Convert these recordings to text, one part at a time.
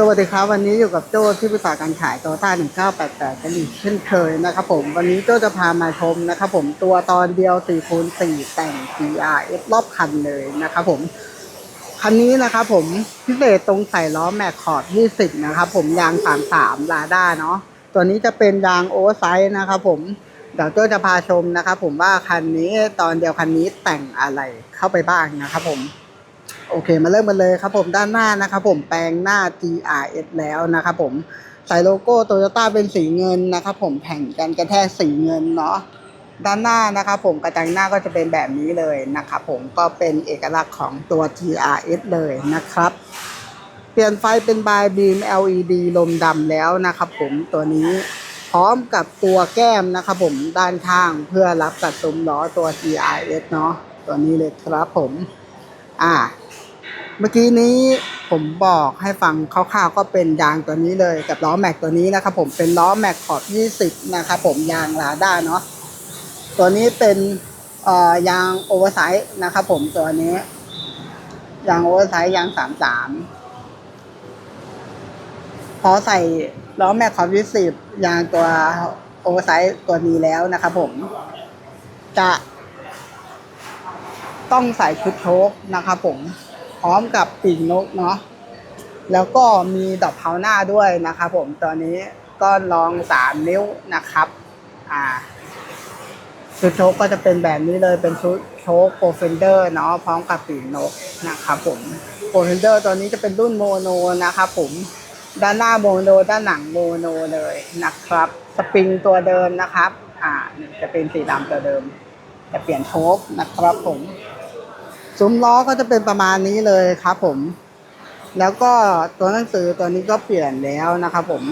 สวัสดีครับ วันนี้อยู่กับโจ้ที่ปรึกษาการขายโตต้า1988กันอีกเช่นเคยนะครับผมวันนี้โจ้จะพามาชมนะครับผมตัวตอนเดียว4คูณ4แต่ง TRF รอบคันเลยนะครับผมคันนี้นะครับผมพิเศษตรงใส่ล้อแม็กขอบ20นะครับผมยาง33ลาด้าเนาะตัวนี้จะเป็นยางโอเวอร์ไซส์นะครับผมเดี๋ยวโจ้จะพาชมนะครับผมว่าคันนี้ตอนเดียวคันนี้แต่งอะไรเข้าไปบ้างนะครับผม โอเค มาเริ่มกันเลยครับผมด้านหน้านะครับผมแปลงหน้า GRS แล้วนะครับผมใส่โลโก้โตโยต้าเป็นสีเงินนะครับผมแผ่นกันกระแทกสีเงินเนาะด้านหน้านะครับผมกระจังหน้าก็จะเป็นแบบนี้เลยนะครับผมก็เป็นเอกลักษณ์ของตัว GRS เลยนะครับ เปลี่ยนไฟเป็นบายบีม LED ลมดำแล้วนะครับผมตัวนี้พร้อมกับตัวแก้มนะครับผมด้านข้างเพื่อรับกับซุ้มล้อตัว GRS เนาะตัวนี้เลยครับผม อ่า เมื่อกี้นี้ผมบอกให้ฟังคร่าวๆก็เป็นยางตัวนี้เลยกับล้อแม็กตัวนี้นะครับผมเป็นล้อแม็กขอบ20 นะครับผมยางลาด้าเนาะตัวนี้เป็นเอ่อยางโอเวอร์ไซส์นะครับผมตัวนี้ ยางโอเวอร์ไซส์ยาง33พอใส่ล้อแม็กขอบ20ยางตัวโอเวอร์ไซส์ตัวนี้แล้วนะครับผม จะ ต้องใส่ชุดโชคนะครับผม พร้อมกับปีกนกเนาะแล้วก็มีดอกเผาหน้าด้วยนะครับผมตัวนี้ก็ลองสามนิ้วนะครับอ่าชุดโชคก็จะเป็นแบบนี้เลยเป็นชุดโชคโปรเฟนเดอร์เนาะพร้อมกับปีกนกนะครับผมโปรเฟนเดอร์ตัวนี้จะเป็นรุ่นโมโนนะครับผมด้านหน้าโมโนด้านหลังโมโนเลยนะครับสปริงตัวเดิมนะครับ อ่าจะเป็นสีดำตัวเดิม จะเปลี่ยนโชคนะครับผม ซุ้มล้อก็จะเป็นประมาณนี้เลยครับผม แล้วก็ตัวหนังสือตัวนี้ก็เปลี่ยนแล้วนะครับผม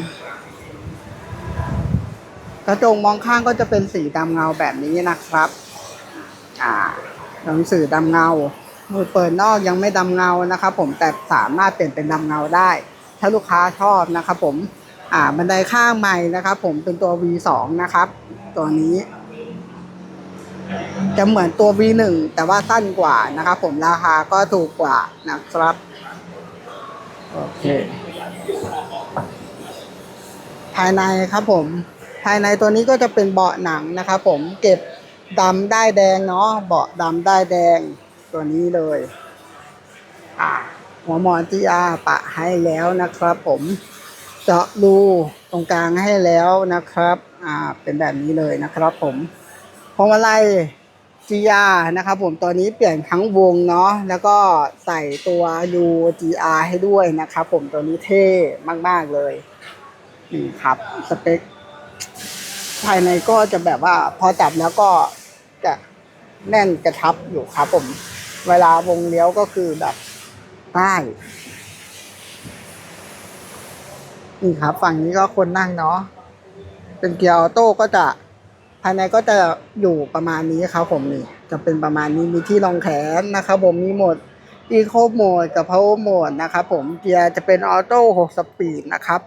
กระจกมองข้างก็จะเป็นสีดำเงาแบบนี้นะครับ อ่า หนังสือดำเงามือเปิดนอกยังไม่ดำเงานะครับผมแต่สามารถเปลี่ยนเป็นดำเงาได้ ถ้าลูกค้าชอบนะครับผม อ่า บันไดข้างใหม่นะครับผมเป็นตัว V2 นะครับ ตัวนี้ จะเหมือนตัว V1 แต่ว่าสั้นกว่านะครับผมราคาก็ถูกกว่านะครับ โอเค ภายในครับผม ภายในตัวนี้ก็จะเป็นเบาะหนังนะครับผมเก็บดำได้ายแดงเนาะเบาะดำได้ายแดงตัวนี้เลย อ่าหัวหมอนที่อาปะให้แล้วนะครับผม เจาะรูตรงกลางให้แล้วนะครับ อ่า เป็นแบบนี้เลยนะครับผมพวงมาลัย GR นะครับผมตัวนี้เปลี่ยนทั้งวงเนาะแล้วก็ใส่ตัว U GR ให้ด้วยนะครับผมตัวนี้เท่มาก ๆ เลยนี่ครับสเปค ภายในก็จะแบบว่าพอจับแล้วก็จะแน่นกระชับอยู่ครับผม เวลาวงเลี้ยวก็คือแบบได้นี่ครับ ฝั่งนี้ก็คนนั่งเนาะเป็นเกียร์ออโต้ก็จะายในก็จะอยู่ประมาณนี้ครับผมนี่จะเป็นประมาณนี้มีที่รองแขนนะครับผมมีหมด Eco Mode กับ Power Mode นะครับผมเกียร์จะเป็นออโต้6สปีดนะครับ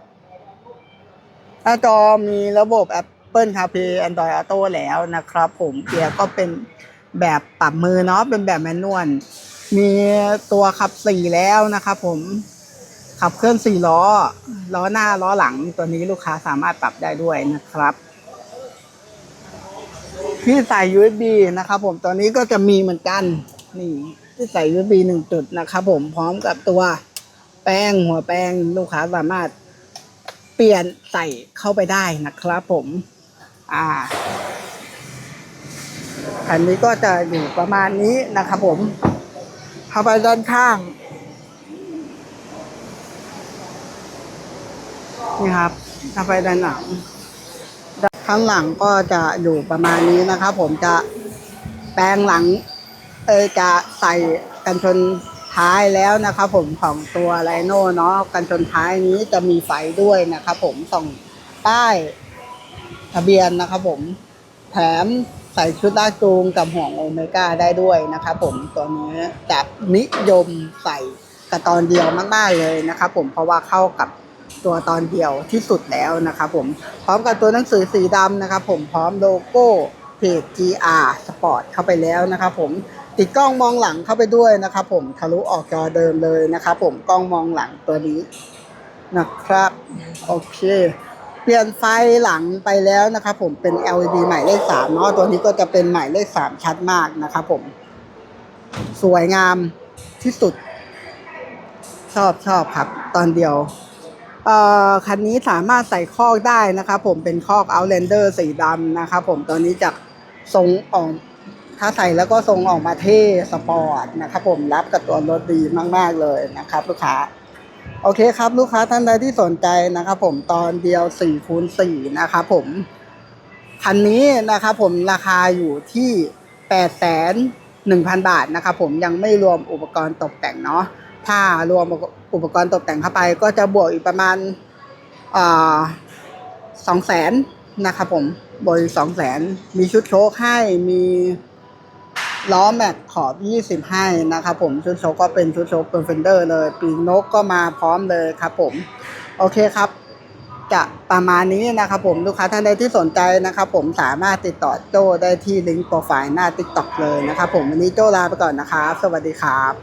หน้าจอมีระบบ Apple CarPlay Android Auto แล้วนะครับผมเกียร์ก็เป็นแบบปรับมือเนาะเป็นแบบแมนนวลมีตัวขับสี่แล้วนะครับผมขับเคลื่อนสี่ล้อ ล้อหน้าล้อหลังตัวนี้ลูกค้าสามารถปรับได้ด้วยนะครับ ที่ใส่ USB นะครับผมตัวนี้ก็จะมีเหมือนกันนี่ที่ใส่ USB หนึ่งจุดนะครับผมพร้อมกับตัวแป้งหัวแป้งลูกค้าสามารถเปลี่ยนใส่เข้าไปได้นะครับผม อ่า อันนี้ก็จะอยู่ประมาณนี้นะครับผมเข้าไปด้านข้างนี่ครับเข้าไปด้านหลัง ข้างหลังก็จะอยู่ประมาณนี้นะครับผมจะแปลงหลังเออจะใส่กันชนท้ายแล้วนะครับผมของตัวไลโน่เนาะกันชนท้ายนี้จะมีไฟด้วยนะครับผมส่องป้ายทะเบียนนะครับผมแถมใส่ชุดลากจูงกับห่วงโอเมก้าได้ด้วยนะครับผมตัวนี้จะนิยมใส่กระตอนเดียวมากๆเลยนะครับผมเพราะว่าเข้ากับ ตัวตอนเดียวที่สุดแล้วนะครับผมพร้อมกับตัวหนังสือสีดำนะครับผมพร้อมโลโก้เพจ GR Sport เข้าไปแล้วนะครับผมติดกล้องมองหลังเข้าไปด้วยนะครับผมทะลุออกจอเดิมเลยนะครับผมกล้องมองหลังตัวนี้นะครับโอเค เปลี่ยนไฟหลังไปแล้วนะครับผมเป็น LED หมายเลขสามเนาะตัวนี้ก็จะเป็นหมายเลขสามชัดมากนะครับผม สวยงามที่สุด ชอบชอบครับ ตอนเดียว คันนี้สามารถใส่คอกได้นะครับผมเป็นคอก Outlander สีดำนะครับผมตัวนี้จะทรงออกถ้าใส่แล้วก็ทรงออกมาเท่สปอร์ตนะครับผมรับกับตัวรถดีมาก ๆ เลยนะครับลูกค้าโอเคครับลูกค้าท่านใดที่สนใจนะครับผมตอนเดียว4คูณ4นะครับผมคันนี้นะครับผมราคาอยู่ที่8 1 0 0 0 บาทนะครับผมยังไม่รวมอุปกรณ์ตกแต่งเนาะ ถ้ารวมอุปกรณ์ตกแต่งเข้าไปก็จะบวกอีกประมาณสองแสนนะครับผมบวกสองแสนมีชุดโชคให้มีล้อแม็กขอบ 20 ให้นะครับผมชุดโชคก็เป็นชุดโชคเป็นเฟนเดอร์เลย ปีนกก็มาพร้อมเลยครับผม โอเคครับ จะประมาณนี้นะครับผมลูกค้าท่านใดที่สนใจนะครับผมสามารถติดต่อโจ้ได้ที่ลิงก์โปรไฟล์หน้า TikTok เลยนะครับผมวันนี้โจ้ลาไปก่อนนะครับ สวัสดีครับ